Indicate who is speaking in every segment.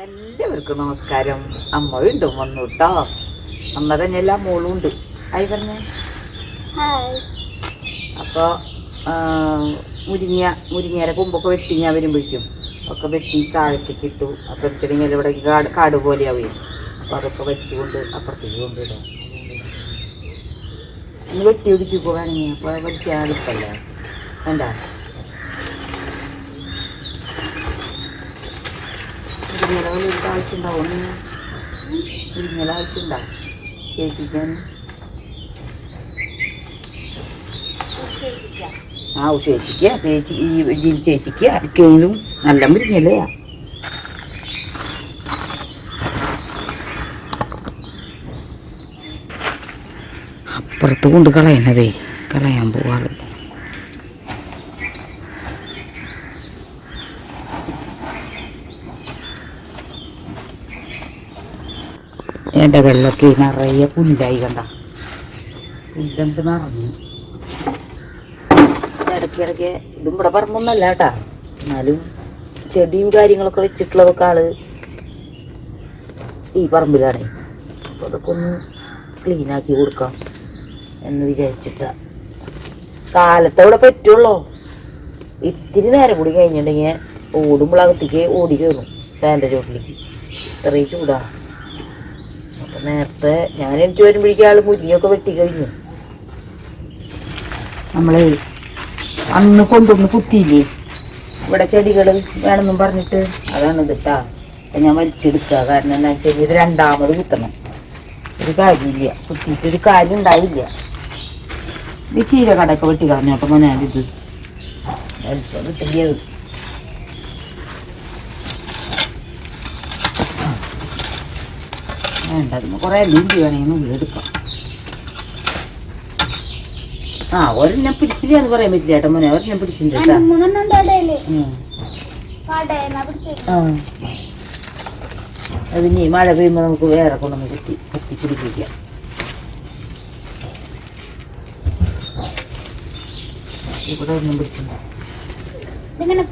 Speaker 1: എല്ലാവർക്കും നമസ്കാരം. അമ്മ വീണ്ടും വന്നു കേട്ടോ അമ്മ തന്നെയല്ല മോളും ഉണ്ട്. ആയി പറഞ്ഞേ. അപ്പോൾ മുരിങ്ങ മുരിങ്ങയുടെ കൊമ്പൊക്കെ വെട്ടി ഞാൻ വരുമ്പോഴേക്കും ഒക്കെ വെട്ടി താഴത്തേക്ക് ഇട്ടു. അപ്പോൾ വെച്ചിട്ടുണ്ടെങ്കിൽ ഇവിടെ കാട് കാട് പോലെയാവേ. അപ്പോൾ അതൊക്കെ വെച്ചുകൊണ്ട് അപ്പുറത്തേക്ക് കൊണ്ടുവിടാം. ഒന്ന് വെട്ടി ഒതുക്കി പോകാണെങ്കിൽ അപ്പോൾ വലിക്കാൻ അടുപ്പല്ല വേണ്ട മുരിങ്ങയുടെ വലിയ ആവശ്യമുണ്ടാവും മുരിങ്ങയുടെ ആവശ്യമുണ്ടാവും കേൾപ്പിക്കാൻ ആ ചേച്ചിക്ക് ചേച്ചി ഈ ജിൽ ചേച്ചിക്ക് ആർക്കെങ്കിലും നല്ല മുരിങ്ങലയാ അപ്പുറത്ത് കൊണ്ട് കളയുന്നതേ കളയാൻ പോവാറ്. ഇടകളിലൊക്കെ നിറയെ പുല്ലായി കണ്ട. പുല്ലണ്ട് നിറഞ്ഞു. ഇടയ്ക്കിടയ്ക്ക് ഇതും ഇവിടെ പറമ്പൊന്നല്ല കേട്ടാ. എന്നാലും ചെടിയും കാര്യങ്ങളൊക്കെ വെച്ചിട്ടുള്ളതൊക്കെ ആൾ ഈ പറമ്പിലാണ്. അപ്പോൾ അതൊക്കെ ഒന്ന് ക്ലീനാക്കി കൊടുക്കാം എന്ന് വിചാരിച്ചിട്ടാ. കാലത്തവിടെ പറ്റുള്ളൂ. ഇത്തിരി നേരം കൂടി കഴിഞ്ഞിട്ടുണ്ടെങ്കിൽ ഓടുമ്പോഴകത്തേക്ക് ഓടി കയറും. തേന്റെ ചോട്ടിലേക്ക്. ഇത്രയും ചൂടാ. അപ്പൊ നേരത്തെ ഞാൻ എനിക്ക് വരുമ്പോഴേക്കും ആൾ മുരിങ്ങയൊക്കെ വെട്ടി കഴിഞ്ഞു. നമ്മളെ അന്ന് കൊണ്ടുവന്ന് കുത്തിയില്ലേ? ഇവിടെ ചെടികൾ വേണമെന്നും പറഞ്ഞിട്ട് അതാണ് ഇതിട്ടാ അപ്പം ഞാൻ വലിച്ചെടുക്കുക. കാരണം എന്താ വെച്ചാൽ ഇത് രണ്ടാമത് കുത്തണം. ഒരു കാര്യമില്ല. കുത്തിയിട്ട് ഒരു കാര്യം ഉണ്ടാവില്ല. ഇത് കടക്ക വെട്ടി കളഞ്ഞോട്ടോ ഞാനിത്. വലിച്ചത് വലിച്ചോ കിട്ടിയത് വേണ്ട. അതിന് കുറേ ലില്ലി വേണമെങ്കിൽ എടുക്കാം. ആ ഒരെണ്ണം പിടിച്ചില്ല എന്ന് പറയാൻ പറ്റില്ല ഏട്ടൻ മോനെ. ഒരെണ്ണം പിടിച്ചിട്ടുണ്ട് അത് ഇനി മഴ പെയ്യുമ്പോൾ നമുക്ക് വേറെ കൊണ്ടൊന്ന് കുത്തി കുത്തി പിടിപ്പിക്കാം. ഇവിടെ ഒന്നും പിടിച്ചിട്ടുണ്ട്. വെള്ളം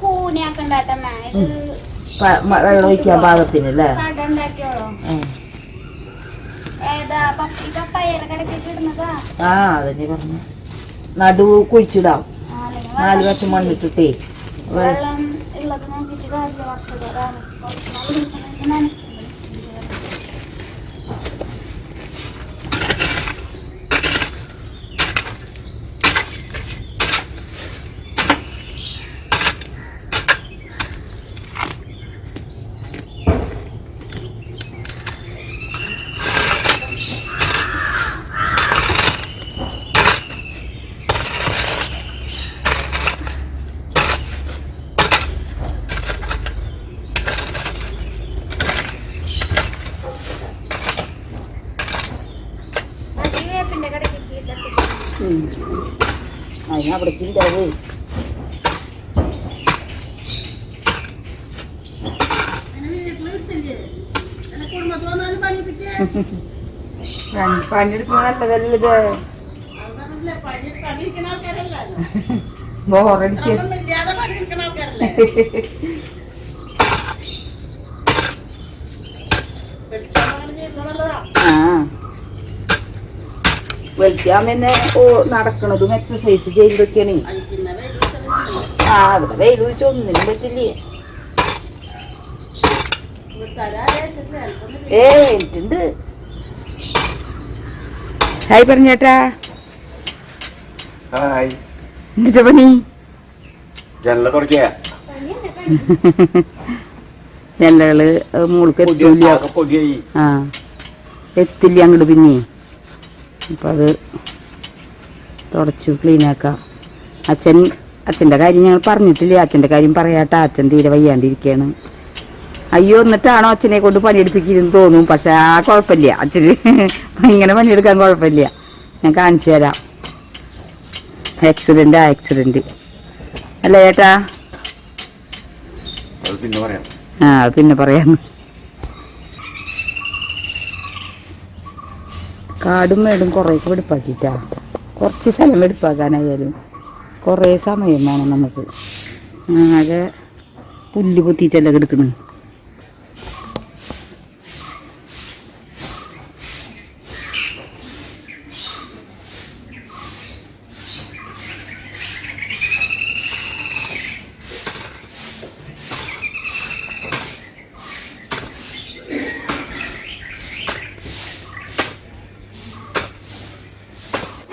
Speaker 1: ഒഴിക്കാൻ പാകത്തിനല്ലേ? ആ. അതന്നെ പറഞ്ഞു. നടു കുഴിച്ചിടാം. നാല്
Speaker 2: വെള്ളം
Speaker 1: കഷ്ണം മണ്ണിട്ടിട്ടേ.
Speaker 2: വെള്ളം
Speaker 1: ഉണ്ടാവേ പണിയെടുക്കുന്ന നല്ലതല്ലേ ബോറടിച്ച് ആ വലിക്കാൻ പിന്നെ ഓ നടക്കണതും എക്സസൈസ് ചെയ്യുന്നതൊക്കെയാണ് ആ അവിടെ വെയിൽ വെച്ച് ഒന്നിനും പറ്റില്ലേ? ഏ എനിക്കുണ്ട്. ഹായ് പറഞ്ഞേട്ടാ.
Speaker 3: ഹായ്.
Speaker 1: എന്താ പണി?
Speaker 3: ജനല തുടക്കിയ
Speaker 1: ജനലകൾ മോൾക്ക്
Speaker 3: എത്തില്ല
Speaker 1: ആ എത്തില്ല അങ്ങോട്ട് പിന്നെ. അപ്പം അത് തുടച്ച് ക്ലീനാക്കാം അച്ഛൻ അച്ഛന്റെ കാര്യം ഞങ്ങൾ പറഞ്ഞിട്ടില്ല? അച്ഛന്റെ കാര്യം പറയാട്ടോ. അച്ഛൻ തീരെ വയ്യാണ്ടിരിക്കുകയാണ് അയ്യോ എന്നിട്ടാണോ അച്ഛനെ കൊണ്ട് പണിയെടുപ്പിക്കുന്നു തോന്നും. പക്ഷെ ആ കുഴപ്പമില്ല. അച്ഛന് ഇങ്ങനെ പണിയെടുക്കാൻ കുഴപ്പമില്ല. ഞാൻ കാണിച്ചു തരാം. ആക്സിഡന്റ് ആ ആക്സിഡന്റ് അല്ലേ ചേട്ടാ
Speaker 3: ആ പിന്നെ പറയാം
Speaker 1: ആ അത് പിന്നെ പറയാന്ന് കാടും മേടും കുറേക്ക് വെടുപ്പാക്കിട്ടാ കുറച്ച് സ്ഥലം വെടുപ്പാക്കാനായാലും കുറേ സമയം വേണം നമുക്ക്. ആകെ പുല്ല് പൊത്തിയിട്ടല്ല കിടക്കണ്.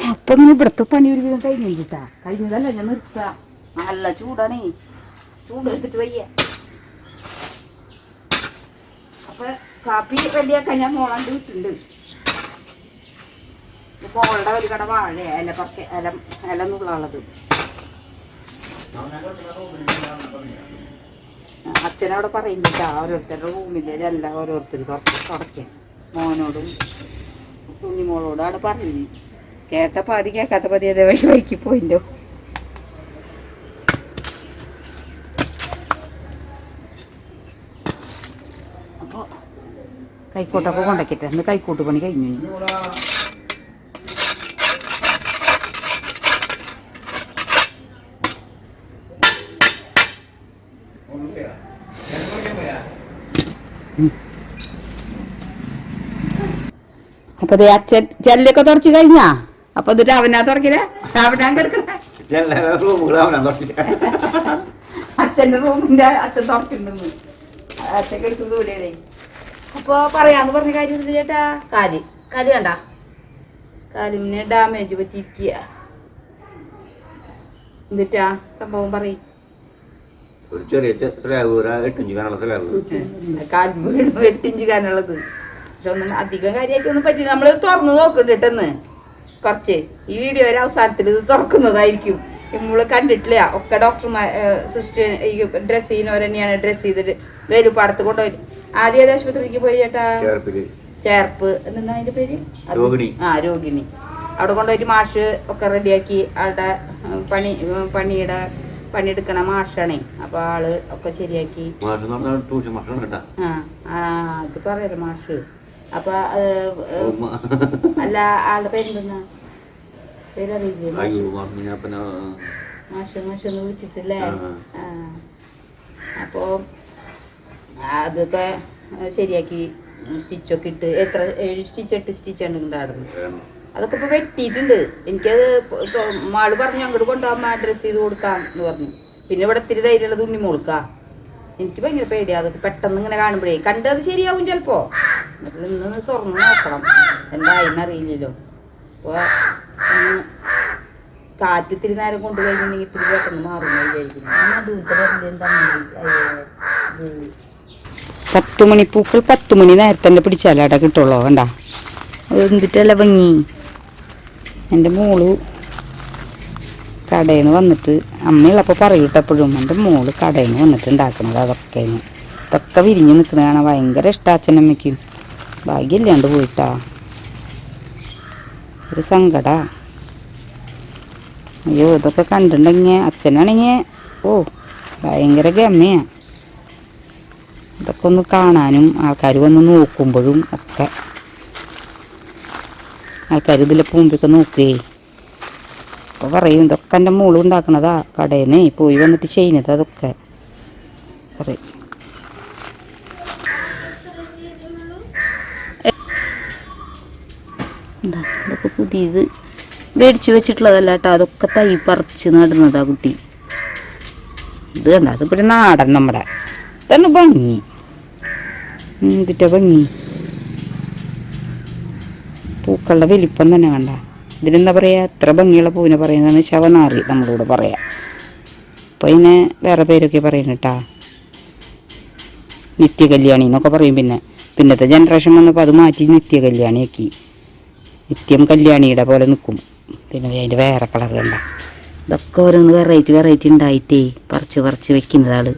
Speaker 1: ഇപ്പൊ ഇങ്ങനെ ഇവിടുത്തെ പണി ഒരു വിധം കഴിഞ്ഞിട്ടാ കഴിഞ്ഞതല്ല ഞാൻ നിർത്തുക നല്ല ചൂടാണേ. ചൂടെടുത്തിട്ട് വയ്യ. അപ്പൊ കാപ്പി റെഡിയാക്കാൻ ഞാൻ മോളാണ്ട് വിട്ടുണ്ട് മോളുടെ ഒരു കട വാഴ ഇല പറിക്ക ഇല ഇല നുള്ളത് അച്ഛനവിടെ പറയുന്നില്ല ഓരോരുത്തരുടെ റൂമിലെ എല്ലാം ഓരോരുത്തർ തുടയ്ക്കാൻ. മോനോടും കുഞ്ഞിമോളോടും അവിടെ പറയുന്നു കേട്ട പാതി കേൾക്കാത്ത പതി അതേ വഴി വഴിക്ക് പോയില്ലോ അപ്പോൾ കൈക്കോട്ടൊക്കെ കൊണ്ടക്കിട്ടെ ഇന്ന് കൈക്കോട്ട് പണി കഴിഞ്ഞു. അപ്പൊ അച്ഛൻ ചെല്ലൊക്കെ തുറച്ചു കഴിഞ്ഞാ അപ്പൊ എന്നിട്ട് അവനാ ഉറക്കില്ലേ അവനാ കിടക്കണ അച്ഛന്റെ റൂമിന്റെ അച്ഛൻ തുറക്കുന്നു അച്ഛൻ കിടക്കുന്നത് ഇവിടെയാണേ. അപ്പൊ പറയാന്ന് പറഞ്ഞ കാര്യം ചേട്ടാ? കാൽ. കാൽ വേണ്ട കാലിന് ഡാമേജ് പറ്റിയിരിക്കുക. എന്നിട്ടാ സംഭവം പറയും.
Speaker 3: ഒരു ചെറിയ എട്ടിഞ്ച് ഒരു എട്ടിഞ്ച്
Speaker 1: കാനുള്ളത്. പക്ഷെ ഒന്നും അധികം കാര്യമായിട്ടൊന്നും പറ്റി നമ്മൾ തുറന്നു നോക്കണ്ട കേട്ടെന്ന് കുറച്ച്. ഈ വീഡിയോ ഒരു അവസാനത്തിൽ ഇത് തുറക്കുന്നതായിരിക്കും. നമ്മൾ കണ്ടിട്ടില്ല. ഒക്കെ ഡോക്ടർമാർ സിസ്റ്റർ ഈ ഡ്രസ് ചെയ്യുന്നവർ തന്നെയാണ് ഡ്രസ് ചെയ്തിട്ട് വേലുപ്പാടത്ത് കൊണ്ടുപോയി. ആദ്യം ഏത് ആശുപത്രിക്ക് പോയി ചേട്ടാ? ചേർപ്പ് എന്താ അതിന്റെ പേര്. ആ രോഗിണി അവിടെ കൊണ്ടുപോയിട്ട് മാഷ് ഒക്കെ റെഡിയാക്കി ആളുടെ പണി പണിയുടെ പണിയെടുക്കണ മാഷാണേ. അപ്പൊ ആൾ ഒക്കെ ശരിയാക്കി. ആ അത് പറയല്ലോ മാഷ്. അപ്പൊ അല്ല ആളുടെ പേരെന്തെന്നാ? പേരറിയില്ലേ? മാഷ് വിളിച്ചിട്ടില്ലേ? അപ്പോ അതൊക്കെ ശരിയാക്കി സ്റ്റിച്ചൊക്കെ ഇട്ട് എത്ര ഏഴ് സ്റ്റിച്ച് എട്ട് സ്റ്റിച്ചാണ് ഉണ്ടായിരുന്നു
Speaker 3: വേണം.
Speaker 1: അതൊക്കെ ഇപ്പൊ വെട്ടിയിട്ടുണ്ട്. എനിക്കത് മാൾ പറഞ്ഞു അങ്ങോട്ട് കൊണ്ടുപോകാൻ ഡ്രസ് ചെയ്ത് കൊടുക്കാം എന്ന് പറഞ്ഞു. പിന്നെ ഇവിടെ ഇത്തിരി ധൈര്യമുള്ളത് ഉണ്ണി മോൾക്കാ. എനിക്ക് ഭയങ്കര പേടിയാ അതൊക്കെ പെട്ടെന്ന് ഇങ്ങനെ കാണുമ്പോഴേ. കണ്ടത് ശരിയാവും ചിലപ്പോ. ഇന്ന് തുറന്ന് നോക്കണം. എന്തായിന്ന് അറിയില്ലല്ലോ അപ്പോ ഒന്ന് കാറ്റ് ഇത്തിരി നേരം കൊണ്ടുപോയിട്ടുണ്ടെങ്കിൽ ഇത്തിരി പെട്ടെന്ന് മാറും എന്ന് വിചാരിക്കുന്നു പത്ത് മണി പൂക്കൾ പത്ത് മണി നേരത്തെ തന്നെ പിടിച്ചാലാടാ കിട്ടുള്ളൂ വേണ്ട അത് എന്തിട്ടല്ല ഭംഗി? എന്റെ മോൾ കടയിൽ നിന്ന് വന്നിട്ട് അമ്മയുള്ളപ്പോൾ പറയൂട്ടോ എപ്പോഴും. എന്റെ മോൾ കടയിൽ നിന്ന് വന്നിട്ട് ഉണ്ടാക്കുന്നത് അതൊക്കെ ഇതൊക്കെ വിരിഞ്ഞ് നിൽക്കുന്നതാണ് കാണാൻ ഭയങ്കര ഇഷ്ടം അച്ഛനമ്മയ്ക്കും. ഭാഗ്യമില്ലാണ്ട് പോയിട്ടാ. ഒരു സങ്കട. അയ്യോ ഇതൊക്കെ കണ്ടിട്ടുണ്ടെങ്കിൽ അച്ഛനാണെങ്കിൽ ഓ ഭയങ്കര ഗമ്മയാ ഇതൊക്കെ ഒന്ന് കാണാനും ആൾക്കാർ വന്ന് നോക്കുമ്പോഴും ഒക്കെ. ആൾക്കാർ ഇതിലെ പൂമ്പൊക്കെ നോക്കേ അപ്പോൾ പറയും ഇതൊക്കെ എന്റെ മോൾ ഉണ്ടാക്കണതാ കടയിൽ പോയി വന്നിട്ട് ചെയ്യുന്നത് അതൊക്കെ. പറയും. ഉണ്ടാ, ഇതൊക്കെ പുതിയത്. മേടിച്ചു വെച്ചിട്ടുള്ളതല്ല കേട്ടോ അതൊക്കെ തൈ പറിച്ച് നടുന്നതാ കുട്ടി. ഇത് കണ്ട അത് പിന്നെ നാടൻ നമ്മുടെ. ഇതാണ് ഭംഗി. എന്തിട്ടാ ഭംഗി? പൂക്കളുടെ വലിപ്പം തന്നെ കണ്ട. ഇതിനെന്താ പറയുക എത്ര ഭംഗിയുള്ള പൂവിനെ പറയുന്നതാണ് ശവനാറി നമ്മളിവിടെ പറയാം. അപ്പോൾ ഇതിനെ വേറെ പേരൊക്കെ പറയുന്നു കേട്ടാ. നിത്യകല്യാണി എന്നൊക്കെ പറയും പിന്നെ. പിന്നത്തെ ജനറേഷൻ വന്നപ്പോൾ അത് മാറ്റി നിത്യകല്യാണിയാക്കി. നിത്യം കല്യാണിയുടെ പോലെ നിൽക്കും പിന്നെ അതിന്റെ വേറെ കളർ കണ്ട. ഇതൊക്കെ ഓരോന്ന് വെറൈറ്റി വെറൈറ്റി ഉണ്ടായിട്ടേ പറിച്ച് പറിച്ച് വെക്കുന്നതാണ്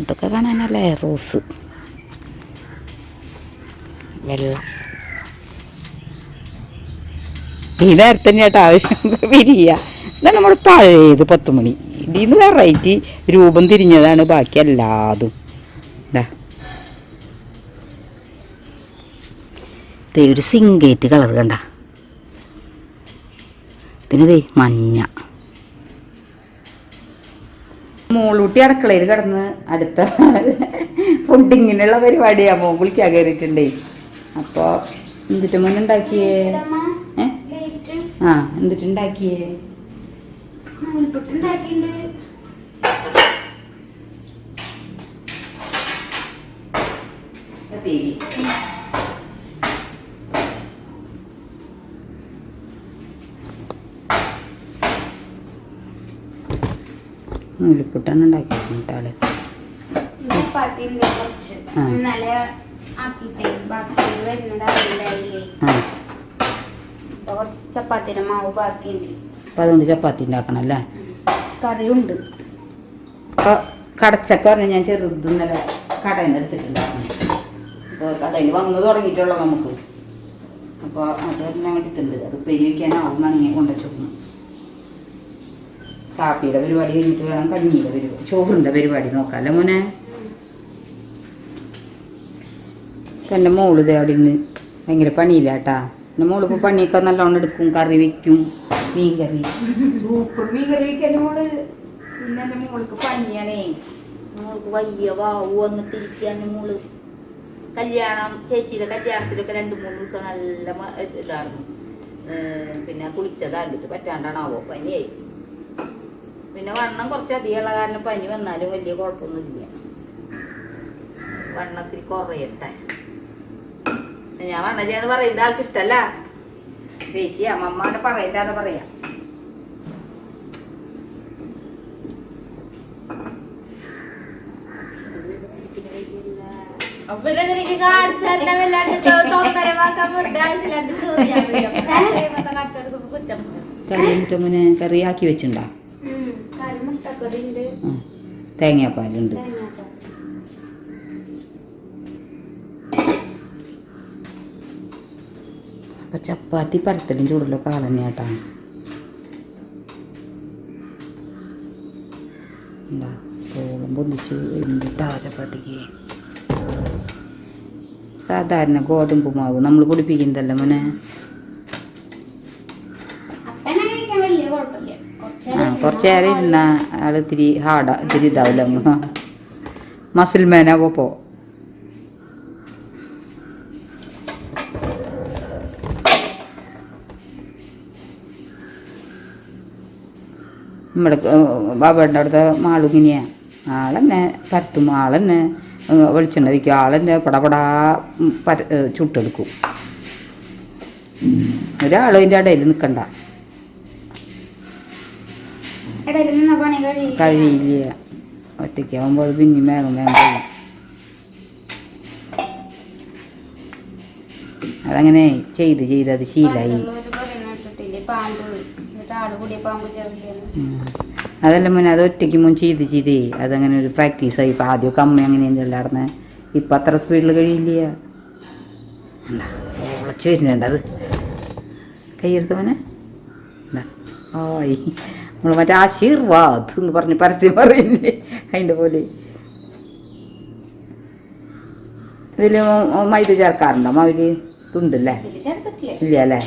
Speaker 1: ഇതൊക്കെ കാണാനല്ലേ റോസ് വെള്ളം. ഈ നേരത്തെ ചേട്ടാ വിരിയ. നമ്മൾ പഴയത് പത്ത് മണി ഇതിൽ വെറൈറ്റി രൂപം തിരിഞ്ഞതാണ് ബാക്കി എല്ലാതും ഇതാ ദേ ഒരു സിങ്കേറ്റ് കളർ കണ്ട. പിന്നെ ദേ മഞ്ഞ. മോളൂട്ടി അടുക്കളയിൽ കിടന്ന് അടുത്ത ഫുഡിങ്ങിനുള്ള പരിപാടിയാ. മോൻ കുളിക്കാൻ കയറിയിട്ടുണ്ടേ. അപ്പോൾ എന്തിട്ട് മോൻ ഉണ്ടാക്കിയേ? ആ എന്തിട്ട് ഉണ്ടാക്കിയേ നൂലിപ്പുട്ടാണ് ഉണ്ടാക്കിയത് ആൾ
Speaker 2: ചപ്പാത്തിന്റെ കുറച്ച്
Speaker 1: ആ.
Speaker 2: ഇന്നലെ ആക്കിട്ടേ ബാക്കി വരുന്നത് അറിയില്ലായില്ലേ അപ്പൊ കുറച്ച്. ചപ്പാത്തിന്റെ മാവ് ബാക്കിയുണ്ട്.
Speaker 1: അപ്പം അതുകൊണ്ട് ചപ്പാത്തി ഉണ്ടാക്കണം അല്ലേ?
Speaker 2: കറിയുണ്ട്.
Speaker 1: അപ്പോൾ കടച്ചക്ക പറഞ്ഞാൽ ഞാൻ ചെറുത് ഇന്നലെ കടയിൽ നിന്ന് എടുത്തിട്ടുണ്ടായിരുന്നു കടയിൽ വന്ന് തുടങ്ങിയിട്ടുള്ളൂ നമുക്ക്. അപ്പോൾ അത് പറഞ്ഞാൽ എടുത്തിട്ടുണ്ട്. അത് പെരുവിക്കാനാവും കൊണ്ടു ഞാൻ കൊണ്ടുവച്ചു കാപ്പിയുടെ പരിപാടി കഴിഞ്ഞിട്ട് വേണം കഞ്ഞിയുടെ പരിപാടി ചോറിന്റെ പരിപാടി നോക്കാം അല്ലേ മോനെ? എന്റെ മോൾ ഇതേ അവിടെ നിന്ന് ഭയങ്കര പണിയില്ല കേട്ടാ. എന്റെ മോൾ ഇപ്പോൾ പണിയൊക്കെ നല്ലോണം എടുക്കും കറി വെക്കും മീൻ കറി. സൂപ്പർ മീൻ കറി വെക്കാൻ മോൾ പിന്നെ എന്റെ മോൾക്ക് പണിയാണേ മോൾക്ക് വയ്യ വാവു വന്നിട്ടിരിക്കുക എന്റെ മോൾ. കല്യാണം ചേച്ചിയുടെ കല്യാണത്തിലൊക്കെ രണ്ട് മൂന്ന് ദിവസം നല്ല ഇതായിരുന്നു. പിന്നെ പറ്റാണ്ടാണാവോ? പനിയായി. പിന്നെ വണ്ണം കുറച്ച് അധികമുള്ള കാരണം പനി വന്നാലും വലിയ കുഴപ്പമൊന്നുമില്ല. വണ്ണത്തിൽ കുറയട്ടെ. ഞാൻ വണ്ണജയെന്ന് പറയുന്ന ആൾക്ക് ഇഷ്ടല്ല. ദേശീയ അമ്മമാരെ പറയണ്ടാന്ന് പറയാ.
Speaker 4: അപ്പൊ വെച്ചിണ്ടാ കാണിച്ചാൽ തോന്നരവാക്കാൻ വെറുതെ ആവശ്യമില്ലാണ്ട് കുറ്റം
Speaker 1: കറി വെച്ചിട്ടുണ്ടോ
Speaker 2: കറി മുട്ടക്കറി ഉണ്ട്
Speaker 1: ആ തേങ്ങാപ്പാലുണ്ട്. അപ്പൊ ചപ്പാത്തി പരത്തലും ചൂടലൊക്കെ ആൾ തന്നെയാട്ടാ ഉണ്ടാ പോളം പൊന്തിച്ച് എന്തിട്ടാ ചപ്പാത്തിക്ക്. സാധാരണ ഗോതമ്പ് മാവ് നമ്മൾ പൊടിപ്പിക്കുന്നതല്ല മോനെ
Speaker 2: അപ്പനെ കഴിക്കാൻ വലിയ കുഴപ്പമില്ല
Speaker 1: നേരം ഇരുന്ന ആൾ ഇത്തിരി ഹാർഡാ ഇത്തിരി ഇതാവില്ല മസിൽ മേനാവോ പോ. നമ്മുടെ ബാബയുടെ അടുത്ത മാളുങ്ങിനെയാ ആളെന്നെ പരത്തും ആളെന്നെ വെളിച്ചെണ്ണ വയ്ക്കും ആളെന്നെ പടപടാ പര ചുട്ടെടുക്കും. ഒരാളും അതിന്റെ ഇടയിൽ നിൽക്കണ്ട. കഴിയില്ല. ഒറ്റയ്ക്കാവുമ്പോൾ പിന്നെ വേഗം വേഗം കഴിയും അതങ്ങനെ ചെയ്ത് ചെയ്ത് അത് ശീലായി. അതല്ല മുന്നേ അത് ഒറ്റയ്ക്ക് മുൻ ചെയ്ത് ചെയ്തേ. അതങ്ങനെ ഒരു പ്രാക്ടീസായി ഇപ്പം ആദ്യമൊക്കെ അമ്മ അങ്ങനെയല്ലേ നടന്ന്. ഇപ്പം അത്ര സ്പീഡിൽ കഴിയില്ല. ഉളച്ച് വരുന്നുണ്ട് അത്. കൈയെടുത്ത് മോനെ. ഓ നമ്മൾ മറ്റേ ആശീർവാദ് എന്ന് പറഞ്ഞ് പരസ്യം പറയുന്നില്ലേ? അതിന്റെ പോലെ. ഇതിൽ മൈദ ചേർക്കാറുണ്ടോ? മാവിൽ തുണ്ടല്ലേ? ഇല്ല അല്ലേ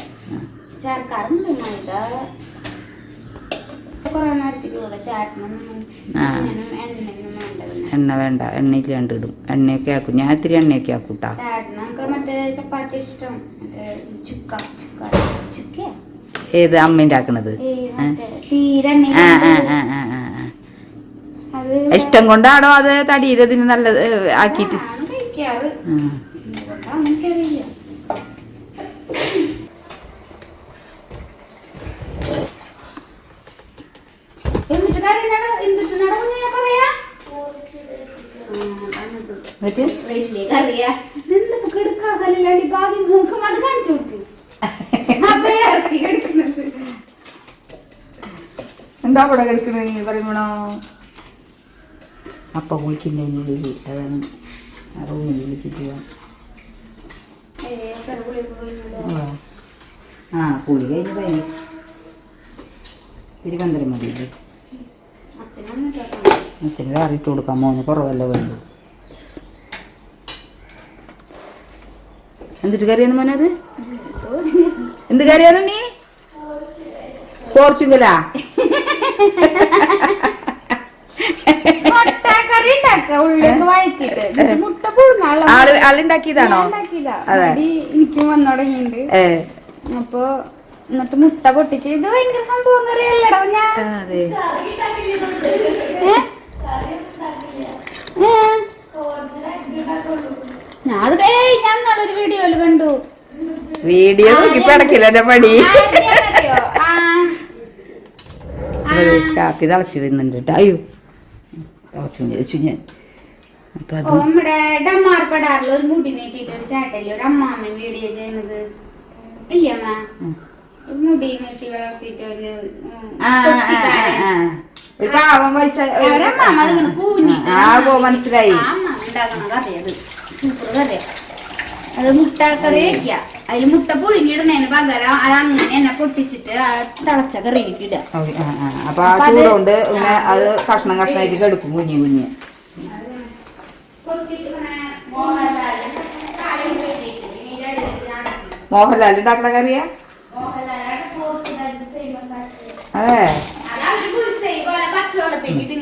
Speaker 1: എണ്ണ വേണ്ട. എണ്ണയില്ലാണ്ട് ഇടും. എണ്ണയൊക്കെ ആക്കും. ഞാൻ ഇത്തിരി എണ്ണയൊക്കെ ആക്കൂട്ടാ കേട്ടാ
Speaker 2: ചപ്പാത്തി ഇഷ്ടം? ചുക്ക. ചുക്ക. ചുക്കയാ?
Speaker 1: ഏത് അമ്മേന്റെ ആക്കണത്?
Speaker 2: തീരെ എണ്ണ
Speaker 1: ആ ആ ആ ആ ആ ആ. ഇഷ്ടം കൊണ്ടാണോ അത് തടിയിലതിന് നല്ലത് ആക്കിട്ട് ആക്കിയിട്ട്.
Speaker 2: എന്നിട്ട് വലിയ കറിയാ. നിന്ന് കെടുക്കാൻ സ്ഥലമില്ലാണ്ട് ഇപ്പൊ ആദ്യം നോക്കും അത് കാണിച്ചു കൊടുക്കും.
Speaker 1: എന്താ അവിടെ നീ പറയുമ്പോണോ അപ്പ കുളിക്കുന്നതിനുള്ളിൽ അതാണ് റൂമിൽ പോവാം. ആ. കുളി കഴിഞ്ഞതായി തിരുവനന്തപുരം മതിയില്ലേ അച്ഛന് കറിയിട്ട് കൊടുക്കാം. മോന് കുറവല്ല വേണ്ടു എന്തിട്ട് കറിയാണ് മോനത്? എന്ത് കാര്യമാണ് നീ? പോർച്ചുഗലാ? ആളുണ്ടാക്കിയതാണോ? അതെ.
Speaker 2: എനിക്കും വന്നു തുടങ്ങിയിട്ടുണ്ട്. അപ്പൊ എന്നിട്ട് മുട്ട പൊട്ടിച്ച് ഇത് ഭയങ്കര സംഭവം കറിയല്ലടോ ഞാൻ? ഞാൻ അത് ഞാൻ നല്ലൊരു വീഡിയോയിൽ കണ്ടു.
Speaker 1: വീഡിയോ നോക്കി പടക്കില്ല എന്റെ പടി. കാപ്പി തിളച്ച് വരുന്നുണ്ട് കേട്ടോ അയ്യോ. തളച്ചു
Speaker 2: ചോദിച്ചു
Speaker 1: ഞാൻ.
Speaker 2: നമ്മുടെ ഒരു മുടി നീട്ടിട്ട് ഒരു ചേട്ടല്ലേ? ഒരു അമ്മാമ്മ വീഡിയോ മുടി നീട്ടി ഒരു അവരമ്മാമ്മ അതിങ്ങനെ കൂഞ്ഞിട്ട്
Speaker 1: ആ മനസ്സിലായി.
Speaker 2: അമ്മ സൂപ്പർ അത് മുട്ട കറി വെക്കുക. അതിൽ മുട്ട പുഴുങ്ങിയിടുന്നതിന് പകരം അത് അങ്ങനെ എന്നെ പൊട്ടിച്ചിട്ട് തിളച്ച കറിയിലേക്ക് ഇടുക.
Speaker 1: ആ, ആ, ആ. അപ്പൊ ആ ചൂടുകൊണ്ട് ഇങ്ങനെ അത് കഷ്ണം കഷ്ണമായിട്ട് കെടുക്കും കുഞ്ഞു കുഞ്ഞ്. മോഹൻലാൽ ഉണ്ടാക്കുന്ന കറിയാ അതെ.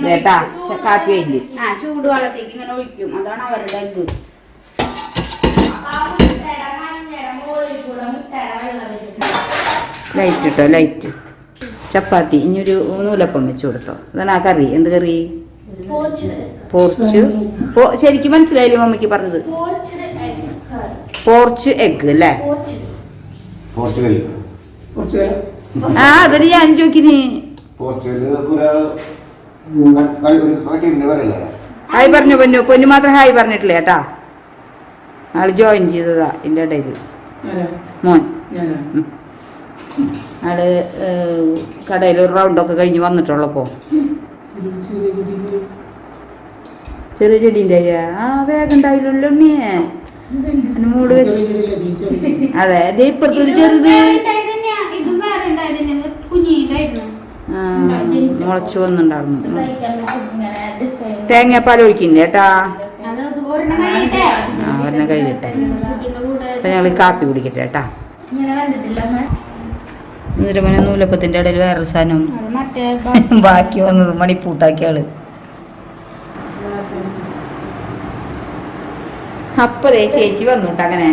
Speaker 1: ചേട്ടാ കാപ്പി
Speaker 2: ആ ചൂടുവെള്ളത്തേക്ക് ഇങ്ങനെ ഒഴിക്കും. അതാണ് അവരുടെ ഇത്.
Speaker 1: ലൈറ്റ് ഇട്ടോ ലൈറ്റ് ചപ്പാത്തി ഇനിയൊരു നൂലപ്പം വെച്ച് കൊടുത്തോ. അതാണ് ആ കറി. എന്ത് കറി? പോർച്ച് പോ- ശരിക്കും മനസ്സിലായില്ലേ മമ്മിക്ക് പറഞ്ഞത്? പോർച്ച് എഗ് അല്ലേ? ആ അതിന് ഞാൻ
Speaker 3: ചോക്കിന്
Speaker 1: ഹായ് പറഞ്ഞു പൊന്നു. പൊന്നു മാത്രം ഹായ് പറഞ്ഞിട്ടില്ല കേട്ടാ? ആൾ ജോയിൻ ചെയ്തതാ എന്റെ ഇടയിൽ മോൻ. ആൾ കടയിൽ ഒരു റൗണ്ടൊക്കെ കഴിഞ്ഞ് വന്നിട്ടുള്ളപ്പോ. ചെറിയ ചെടിന്റെ ആ വേഗം ഉണ്ടായില്ലല്ലോ ഉണ്ണിയെ. അതിന് മൂട് വെച്ച്. അതെ ദേ ഇപ്പുറത്ത് ഒരു ചെറുത്. മുളച്ചു വന്നിണ്ടായിരുന്നു. തേങ്ങാപ്പാൽ ഒഴിക്കില്ലേ കേട്ടാ
Speaker 2: അത് അത് ഒരെണ്ണം കഴിയട്ടെ
Speaker 1: അപ്പൊ ഞങ്ങൾ കാപ്പി കുടിക്കട്ടെ കേട്ടാ? എന്നിട്ട് പിന്നെ നൂലപ്പത്തിന്റെ ഇടയിൽ വേറൊരു സാധനം ബാക്കി വന്നത് മണിപ്പൂട്ടാക്കിയ ആൾ അപ്പതേ ചേച്ചി വന്നു കേട്ടോ അങ്ങനെ.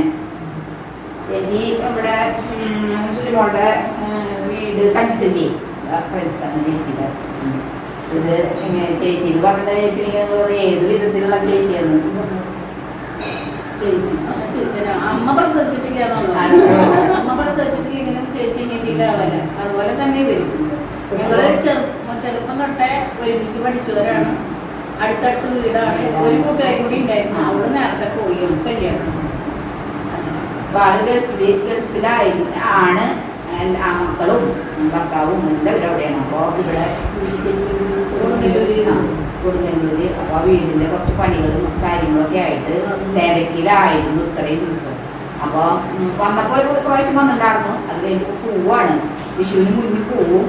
Speaker 1: ചേച്ചി ഇവിടെ ഉം, സുനിമോളുടെ വീട് കണ്ടിട്ടില്ലേ? ഫ്രണ്ട്സാണ് ചേച്ചിയുടെ. ഇത് ചേച്ചി എന്ന് പറഞ്ഞ ചേച്ചി ഏത് വിധത്തിലുള്ള ചേച്ചിയാണ്
Speaker 5: ചേച്ചി. അമ്മ ചേച്ചിനെ അമ്മ പ്രസവിച്ചിട്ടില്ല. അമ്മ പ്രസവിച്ചിട്ടില്ലെങ്കിലും ചേച്ചി നീതിയിലാവല്ല അതുപോലെ തന്നെ വരും ഞങ്ങൾ ചെറു- ചെറുപ്പം തൊട്ടേ ഒരുമിച്ച് പഠിച്ചവരാണ്. അടുത്തടുത്ത് വീടാണ്. ഒരു കൂട്ടുകാരി കൂടി ഉണ്ടായിരുന്നു. അവൾ നേരത്തെ പോയി. കല്യാണം
Speaker 1: ഗൾഫിൽ ഗൾഫിലായിരുന്നു ആണ്. ആ മക്കളും ഭർത്താവും എല്ലാവരും അവിടെയാണ് അപ്പൊ ഇവിടെ
Speaker 5: കൊടുങ്ങല്ലൂര്.
Speaker 1: ആ, കൊടുങ്ങല്ലൂര് അപ്പോൾ ആ വീടിന്റെ കുറച്ച് പണികളും കാര്യങ്ങളൊക്കെ ആയിട്ട് തിരക്കിലായിരുന്നു ഇത്രയും ദിവസം. അപ്പോൾ വന്നപ്പോൾ ഒരു പ്രാവശ്യം വന്നിട്ടുണ്ടായിരുന്നു. അത് കഴിഞ്ഞിട്ട് പോവാണ്. വിഷുവിന് മുന്നിൽ പോവും.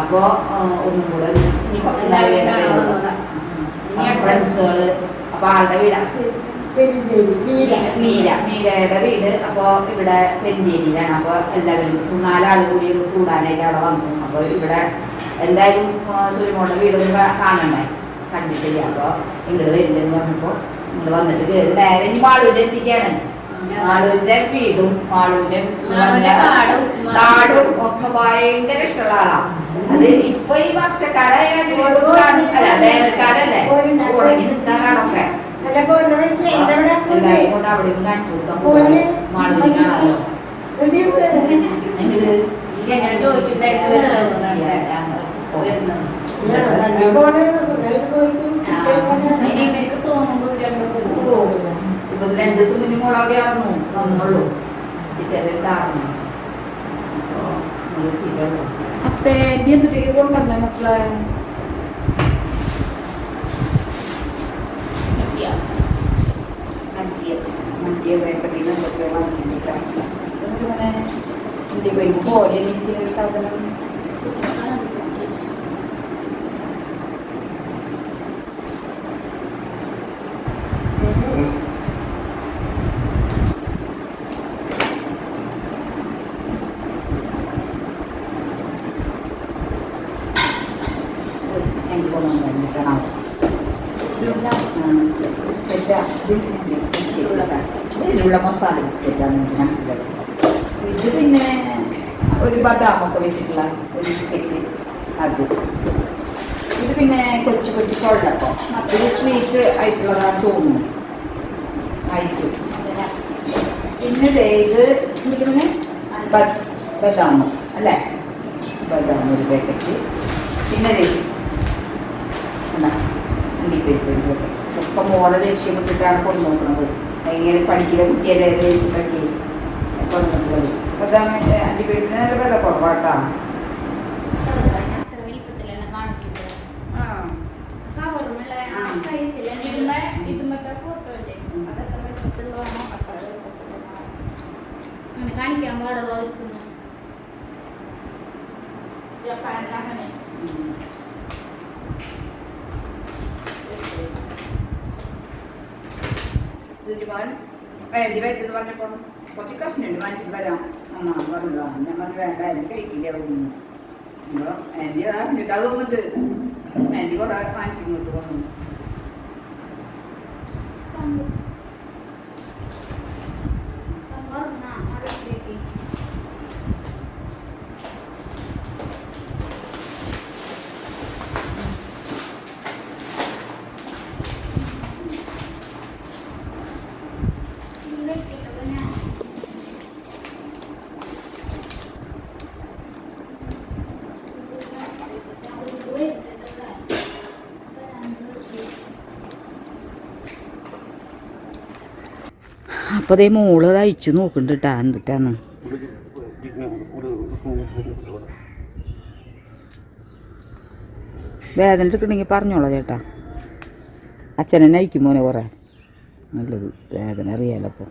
Speaker 1: അപ്പോൾ ഒന്നും കൂടെ ഇനി കുറച്ച്. ഫ്രണ്ട്സുകൾ അപ്പൊ ആളുടെ വീടാ. മീര. മീരയുടെ വീട്. അപ്പോൾ ഇവിടെ പെരിഞ്ചേരിയിലാണ്. അപ്പോൾ എല്ലാവരും മൂന്നാലാൾ കൂടി കൂടാനായിട്ട് അവിടെ വന്നു. അപ്പോൾ ഇവിടെ എന്തായാലും സൂര്യമോളുടെ വീടൊന്ന് കാണണ്ടേ? കണ്ടിട്ടില്ല. അപ്പൊ ഇങ്ങോട്ട് വരില്ലെന്ന് പറഞ്ഞപ്പോ ഇങ്ങോട്ട് വന്നിട്ട് കയറി നേരെ ഇനി മാളൂരിന്റെ അടുത്തേക്കാണ്. മാളൂരിന്റെ വീടും മാളൂരിന്റെ
Speaker 5: കാടും,
Speaker 1: ഒക്കെ ഭയങ്കര ഇഷ്ടമുള്ള ആളാ. അത് ഇപ്പൊ ഈ കാടും അല്ല ഉടങ്ങി നിൽക്കാനാണൊക്കെ എല്ലാവരും കൊണ്ട് അവിടെ നിന്ന് കാണിച്ചു
Speaker 5: കൊടുക്കാം. ചോദിച്ചിട്ടുണ്ടായിരുന്നു ഇവർക്ക് തോന്നുമ്പോ രണ്ടു പോകും.
Speaker 1: ഇപ്പൊ രണ്ട് ദിവസം മുന്നേ മോൾ അവിടെ നടന്നു വന്നുള്ളൂ ടീച്ചറിന്റെ നടന്നു അപ്പൊ എന്റെ എന്തിട്ടേക്ക് കൊണ്ടുവന്ന മക്കളെ? മദ്യ വേഗത്തിൽ എന്റെ വരുമ്പോ പോലെ എനിക്കൊരു സാധനം എനിക്ക് കൊണ്ടുവന്ന് തന്നിട്ടാണോ ഇതിലുള്ള മസാല ബിസ്ക്കറ്റാണ് എനിക്ക് മനസ്സിലാക്കുന്നത് ഇത് പിന്നെ ഒരു ബദാമൊക്കെ വെച്ചിട്ടുള്ള ഒരു ബിസ്ക്കറ്റ് അത്. ഇത് പിന്നെ കൊച്ചു കൊച്ചു കൊള്ളപ്പം. അത്ര സ്വീറ്റ് ആയിട്ടുള്ളതാണ് തോന്നുന്നു. ആയിരിക്കും. പിന്നെ ഇത് എന്തിനാണ് ബ- ബദാം. അല്ലേ? ബദാം ഒരു പാക്കറ്റ് പിന്നെ ദേ കണ്ടോ? അണ്ടിപ്പരിപ്പ് ഇപ്പം മോളെ ലക്ഷ്യമിട്ടിട്ടാണ് കൊണ്ടു നോക്കുന്നത് എങ്ങനെ പഠിക്കുന്ന കുട്ടിയെ വെച്ചിട്ടൊക്കെ കൊണ്ടുവന്നത്. അപ്പൊ അണ്ടിപ്പരിപ്പിന് നല്ല വില കുറവാട്ടാ.
Speaker 2: അത്ര വലിപ്പത്തിലല്ല കാണിക്കുന്നത്
Speaker 1: ആ
Speaker 2: കവറുമുള്ള
Speaker 1: ആ.
Speaker 2: സൈസിലാണ്
Speaker 4: ഇടുമ്പോ ഇടുമ്പത്തെ ഫോട്ടോ ഇല്ലേ അതൊക്കെ വെച്ചിട്ടുള്ളതാണോ അത്ര വെച്ചിട്ടുള്ളതാണോ?
Speaker 2: അങ്ങനെ കാണിക്കാൻ പാടുള്ള ഒരുക്കുന്നു
Speaker 4: ജപ്പാനിലങ്ങനെ
Speaker 1: തിരുമാൻ വേണ്ടി വരുന്നത് പറഞ്ഞപ്പോൾ കുറച്ച് കഷ്ണുണ്ട് വാങ്ങിച്ചിട്ട് വരാം. അമ്മ പറഞ്ഞതാണ്. ഞാൻ പറഞ്ഞു വേണ്ട എന്റെ കഴിക്കില്ല തോന്നുന്നു അപ്പോൾ എന്റെ അറിഞ്ഞിട്ടാ തോന്നുന്നുണ്ട് എന്റെ കുറേ വാങ്ങിച്ചിങ്ങോട്ട് കൊണ്ടു അപ്പോൾ അതേ മോൾ അത് അയച്ചു നോക്കുന്നുണ്ട് കേട്ടാ എന്തിട്ടാന്ന് വേദന എടുക്കണമെങ്കിൽ പറഞ്ഞോളാം ചേട്ടാ. അച്ഛനെന്നെ അയക്കും മോനെ കുറേ. നല്ലത് വേദന അറിയാലോ അപ്പോൾ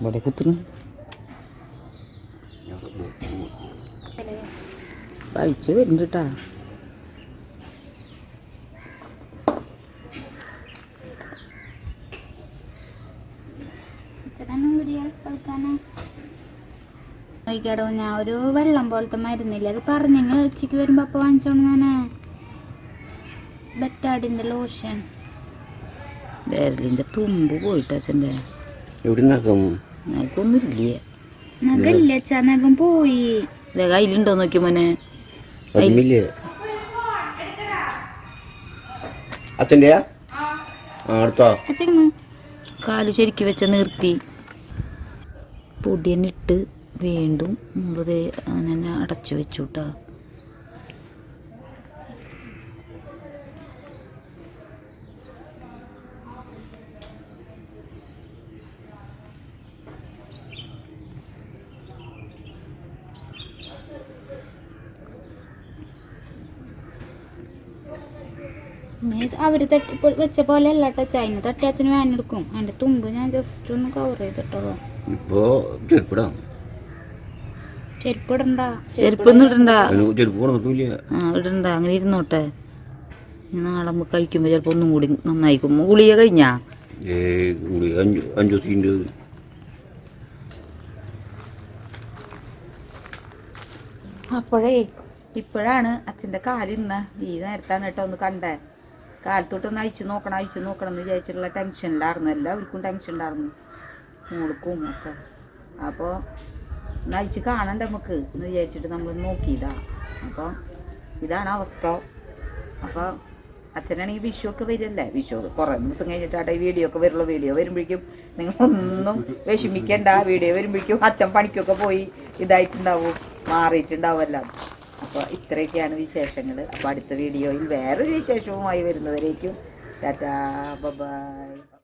Speaker 1: ഇവിടെ കുത്തുന്നു. കഴിച്ച് വരുന്നുണ്ട് കേട്ടാ
Speaker 2: നോക്കിയാടോ ഞാൻ ഒരു വെള്ളം പോലത്തെ മരുന്നില്ല? അത് പറഞ്ഞു നിങ്ങൾ ഉച്ചയ്ക്ക് വരുമ്പോൾ അപ്പോൾ വാങ്ങിച്ചോണം ഞാനേ ബെറ്റാടിന്റെ ലോഷൻ
Speaker 1: വിരലിന്റെ തുമ്പ് പോയിട്ട്
Speaker 3: അച്ഛന്റെ.
Speaker 1: എനിക്കൊന്നുമില്ലേ
Speaker 2: നഖമില്ല അച്ഛാ? നഖം പോയി.
Speaker 1: കയ്യിലുണ്ടോ നോക്കി മോനെ?
Speaker 2: അച്ഛന്റെ?
Speaker 1: കാൽ ശരിക്ക് വെച്ച നിർത്തി. പൊടിയന്നെ ഇട്ട്. വീണ്ടും നമ്മളിത് അങ്ങനെ അടച്ചു വെച്ചു കേട്ടോ
Speaker 2: അവർ തട്ടി വെച്ച പോലെ അല്ല ടച്ച് അതിന് തട്ടി വാനെടുക്കും വേനെടുക്കും അതിന്റെ തുമ്പ് ഞാൻ ജസ്റ്റ് ഒന്ന് കവർ ചെയ്തിട്ടോ.
Speaker 3: ഇപ്പോ ചെരുപ്പിടാം.
Speaker 2: ചെരുപ്പ് ഇടണ്ട
Speaker 1: ചെരുപ്പൊന്നും ഇടണ്ട.
Speaker 3: അതിന് ചെരുപ്പ് കൊണ്ടില്ല
Speaker 1: ആ ഇടണ്ട. അങ്ങനെ ഇരുന്നോട്ടെ. നാളെ നമുക്ക് കഴിക്കുമ്പോൾ ചിലപ്പോൾ ഒന്നും കൂടി നന്നായിക്കും. ഗുളിക കഴിഞ്ഞാ?
Speaker 3: അഞ്ച്
Speaker 1: അപ്പോഴേ ഇപ്പോഴാണ് അച്ഛന്റെ കാലിന്ന് ഈ നേരത്താണ് കേട്ടോ ഒന്ന് കണ്ടേ. കാലത്തോട്ടൊന്ന് അയച്ചു നോക്കണം അയച്ചു നോക്കണം എന്ന് വിചാരിച്ചിട്ടുള്ള ടെൻഷനിലായിരുന്നു എല്ലാവർക്കും ടെൻഷൻ ഉണ്ടായിരുന്നു മോൾക്കും ഒക്കെ. അപ്പോൾ ഒന്ന് അയച്ച് കാണണ്ട നമുക്ക് എന്ന് വിചാരിച്ചിട്ട് നമ്മൾ നോക്കിയതാ. അപ്പം ഇതാണ് അവസ്ഥ. അപ്പോൾ അച്ഛനാണെങ്കിൽ വിഷു ഒക്കെ വരില്ലേ? വിഷു കുറേ ദിവസം കഴിഞ്ഞിട്ടാട്ടെ വീഡിയോ ഒക്കെ വരുള്ളൂ. വീഡിയോ വരുമ്പോഴേക്കും നിങ്ങളൊന്നും വിഷമിക്കണ്ട. വീഡിയോ വരുമ്പോഴേക്കും അച്ഛൻ പണിക്കൊക്കെ പോയി ഇതായിട്ടുണ്ടാവും. മാറിയിട്ടുണ്ടാവുമല്ലോ. അപ്പോൾ ഇത്രയൊക്കെയാണ് വിശേഷങ്ങൾ അപ്പോൾ അടുത്ത വീഡിയോയിൽ വേറൊരു വിശേഷവുമായി വരുന്നവരേക്കും. Tata bye